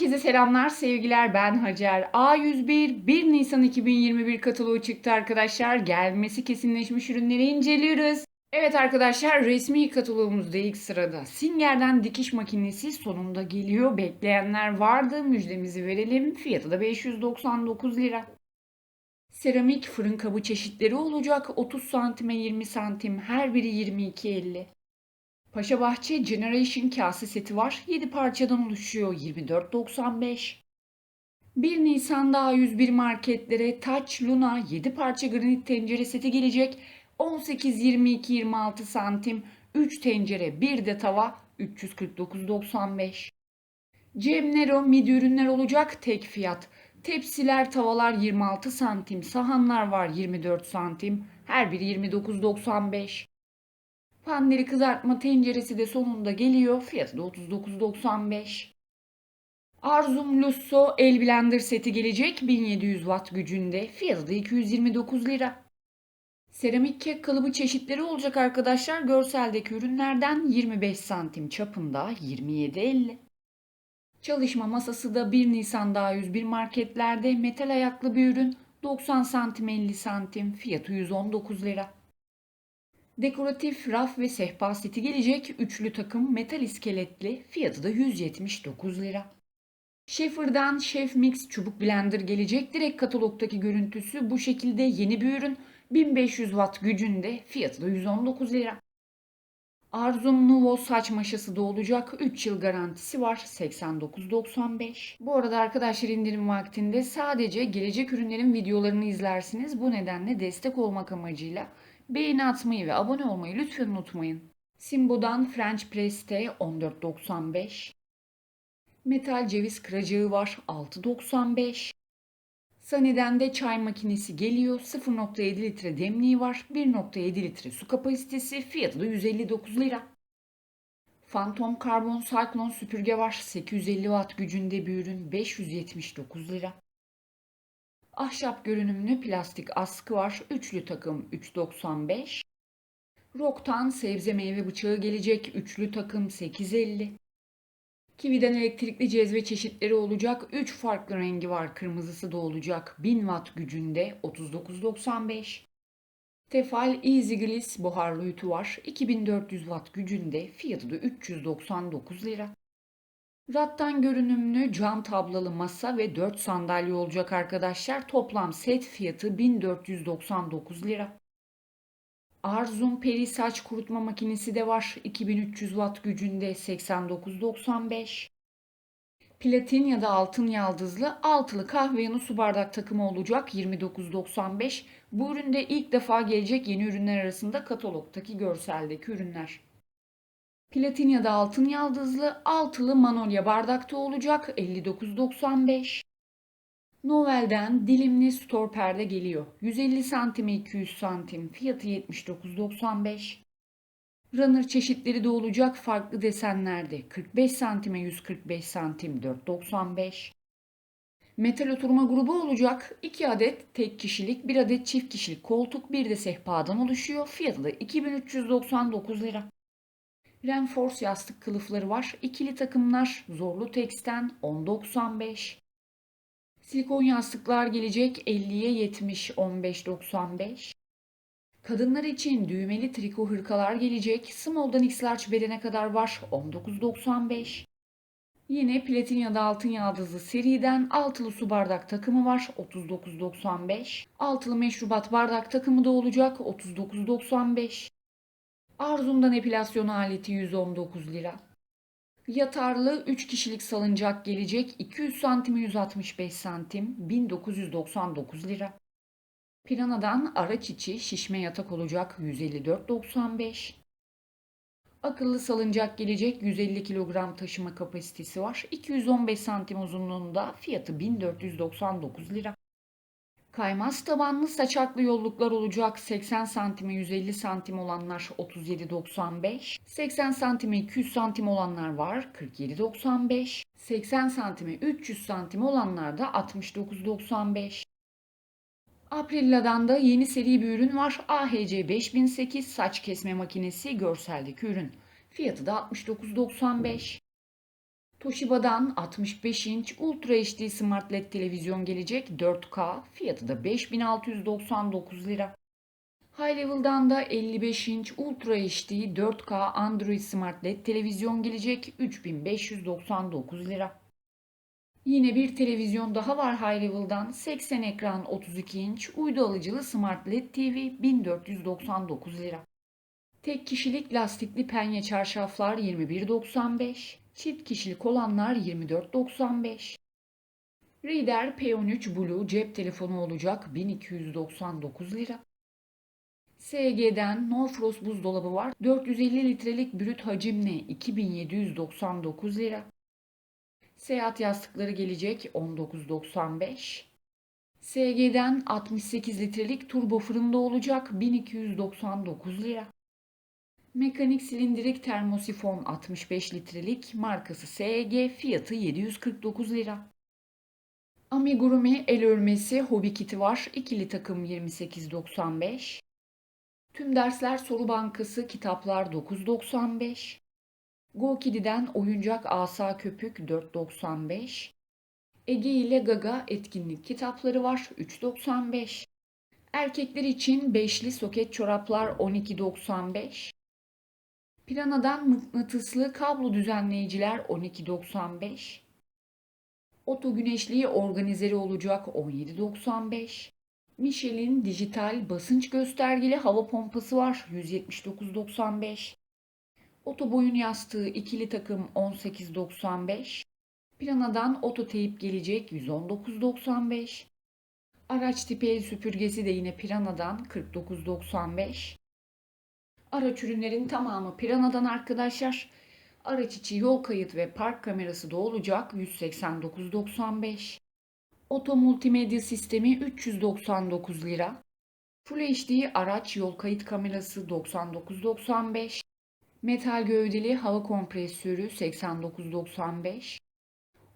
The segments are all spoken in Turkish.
Herkese selamlar, sevgiler. Ben Hacer. A101 1 Nisan 2021 kataloğu çıktı arkadaşlar. Gelmesi kesinleşmiş ürünleri inceliyoruz. Evet arkadaşlar resmi kataloğumuzda ilk sırada Singer'den dikiş makinesi sonunda geliyor. Bekleyenler vardı. Müjdemizi verelim. Fiyatı da 599 lira. Seramik fırın kabı çeşitleri olacak. 30 santime 20 santim. Her biri 22.50. Paşa Bahçe Generation kase seti var. 7 parçadan oluşuyor. 24.95. 1 Nisan'da A101 marketlere Touch Luna 7 parça granit tencere seti gelecek. 18, 22, 26 santim. 3 tencere, 1 de tava 349.95. Cem Nero midi ürünler olacak tek fiyat. Tepsiler, tavalar 26 santim, sahanlar var 24 santim. Her biri 29.95. Pandeli kızartma tenceresi de sonunda geliyor. Fiyatı da 39.95. Arzum Lusso el blender seti gelecek 1700 watt gücünde. Fiyatı da 229 lira. Seramik kek kalıbı çeşitleri olacak arkadaşlar. Görseldeki ürünlerden 25 santim çapında 27.50. Çalışma masası da 1 Nisan'da A101 marketlerde metal ayaklı bir ürün 90 santim 50 santim fiyatı 119 lira. Dekoratif raf ve sehpa seti gelecek. Üçlü takım metal iskeletli. Fiyatı da 179 lira. Schaefer'dan Chef Mix çubuk blender gelecek. Direkt katalogdaki görüntüsü bu şekilde yeni bir ürün. 1500 watt gücünde. Fiyatı da 119 lira. Arzum Nuvo saç maşası da olacak. 3 yıl garantisi var. 89.95. Bu arada arkadaşlar indirim vaktinde sadece gelecek ürünlerin videolarını izlersiniz. Bu nedenle destek olmak amacıyla Beğeni atmayı ve abone olmayı lütfen unutmayın. Simbo'dan French Press'te 14.95. Metal ceviz kıracağı var 6.95. Sani'den de çay makinesi geliyor. 0.7 litre demliği var. 1.7 litre su kapasitesi. Fiyatı da 159 lira. Phantom Carbon Cyclone süpürge var. 850 watt gücünde bir ürün. 579 lira. Ahşap görünümlü plastik askı var. Üçlü takım 3.95. Rock'tan sebze meyve bıçağı gelecek. Üçlü takım 8.50. Kivi'den elektrikli cezve çeşitleri olacak. 3 farklı rengi var. Kırmızısı da olacak. 1000 watt gücünde 39.95. Tefal Easy Gliss buharlı ütü var. 2400 watt gücünde. Fiyatı da 399 lira. Rattan görünümlü cam tablalı masa ve 4 sandalye olacak arkadaşlar. Toplam set fiyatı 1499 lira. Arzum peri saç kurutma makinesi de var. 2300 watt gücünde 89.95. Platin ya da altın yaldızlı altılı kahve yanı su bardak takımı olacak 29.95. Bu üründe ilk defa gelecek yeni ürünler arasında katalogdaki görseldeki ürünler. Platin ya da altın yaldızlı altılı manolya bardakta olacak 59.95. Novel'den dilimli store perde geliyor. 150 santime 200 santim. Fiyatı 79.95. Runner çeşitleri de olacak farklı desenlerde. 45 santime 145 santim 4.95. Metal oturma grubu olacak. 2 adet tek kişilik, 1 adet çift kişilik koltuk, bir de sehpadan oluşuyor. Fiyatı da 2399 lira. Renforce yastık kılıfları var. İkili takımlar Zorlu Tex'ten 10.95. Silikon yastıklar gelecek 50'ye 70 15.95. Kadınlar için düğmeli triko hırkalar gelecek. Small'dan X large bedene kadar var 19.95. Yine platin ya da altın yaldızlı seriden altılı su bardak takımı var 39.95. Altılı meşrubat bardak takımı da olacak 39.95. Arzum'dan epilasyon aleti 119 lira. Yatarlı 3 kişilik salıncak gelecek 200 santime 165 santim 1999 lira. Pirana'dan araç içi şişme yatak olacak 154.95. Akıllı salıncak gelecek 150 kilogram taşıma kapasitesi var. 215 santim uzunluğunda fiyatı 1499 lira. Kaymaz tabanlı saçaklı yolluklar olacak. 80 santime 150 santim olanlar 37.95. 80 santime 200 santim olanlar var 47.95. 80 santime 300 santim olanlar da 69.95. Aprilla'dan da yeni seri bir ürün var. AHC 5008 saç kesme makinesi görseldeki ürün. Fiyatı da 69.95. Toshiba'dan 65 inç Ultra HD Smart LED televizyon gelecek 4K fiyatı da 5699 lira. High Level'dan da 55 inç Ultra HD 4K Android Smart LED televizyon gelecek 3599 lira. Yine bir televizyon daha var High Level'dan 80 ekran 32 inç uydu alıcılı Smart LED TV 1499 lira. Tek kişilik lastikli penye çarşaflar 21.95, çift kişilik olanlar 24.95. Reader P13 Blue cep telefonu olacak 1299 lira. SG'den No Frost buzdolabı var. 450 litrelik brüt hacimle 2799 lira. Seyahat yastıkları gelecek 19.95. SG'den 68 litrelik turbo fırında olacak 1299 lira. Mekanik silindirik termosifon 65 litrelik markası SG fiyatı 749 lira. Amigurumi el örmesi hobi kiti var. İkili takım 28.95. Tüm dersler soru bankası kitaplar 9.95. GoKidi'den oyuncak asa köpük 4.95. Ege ile Gaga etkinlik kitapları var 3.95. Erkekler için beşli soket çoraplar 12.95. Pirana'dan mıknatıslı kablo düzenleyiciler 12.95. Oto güneşliği organizeri olacak 17.95. Michelin dijital basınç göstergeli hava pompası var 179.95. Oto boyun yastığı ikili takım 18.95. Pirana'dan oto teyip gelecek 119.95. Araç tipi el süpürgesi de yine Pirana'dan 49.95. Araç ürünlerin tamamı Pirana'dan arkadaşlar. Araç içi yol kayıt ve park kamerası da olacak 189.95. Oto multimedya sistemi 399 lira. Full HD araç yol kayıt kamerası 99.95. Metal gövdeli hava kompresörü 89.95.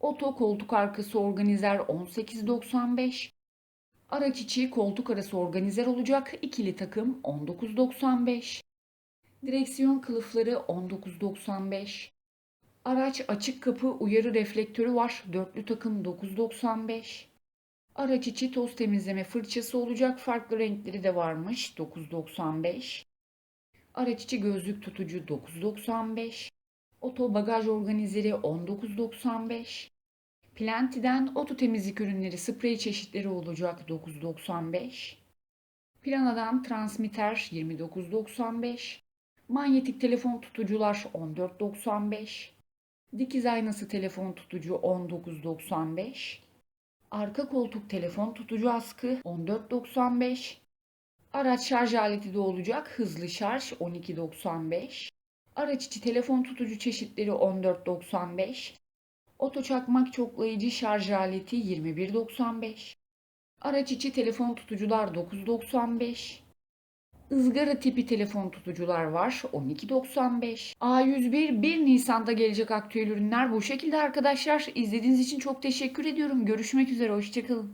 Oto koltuk arkası organizer 18.95. Araç içi koltuk arası organizer olacak ikili takım 19.95. Direksiyon kılıfları 19.95. Araç açık kapı uyarı reflektörü var. Dörtlü takım 9.95. Araç içi toz temizleme fırçası olacak. Farklı renkleri de varmış. 9.95. Araç içi gözlük tutucu 9.95. Oto bagaj organizeri 19.95. Plantiden oto temizlik ürünleri sprey çeşitleri olacak 9.95. Plana'dan transmitter 29.95. Manyetik telefon tutucular 14.95. Dikiz aynası telefon tutucu 19.95. Arka koltuk telefon tutucu askı 14.95. Araç şarj aleti de olacak. Hızlı şarj 12.95. Araç içi telefon tutucu çeşitleri 14.95. Oto çakmak çoklayıcı şarj aleti 21.95. Araç içi telefon tutucular 9.95. Izgara tipi telefon tutucular var 12.95. A101 1 Nisan'da gelecek aktüel ürünler bu şekilde arkadaşlar. İzlediğiniz için çok teşekkür ediyorum. Görüşmek üzere hoşçakalın.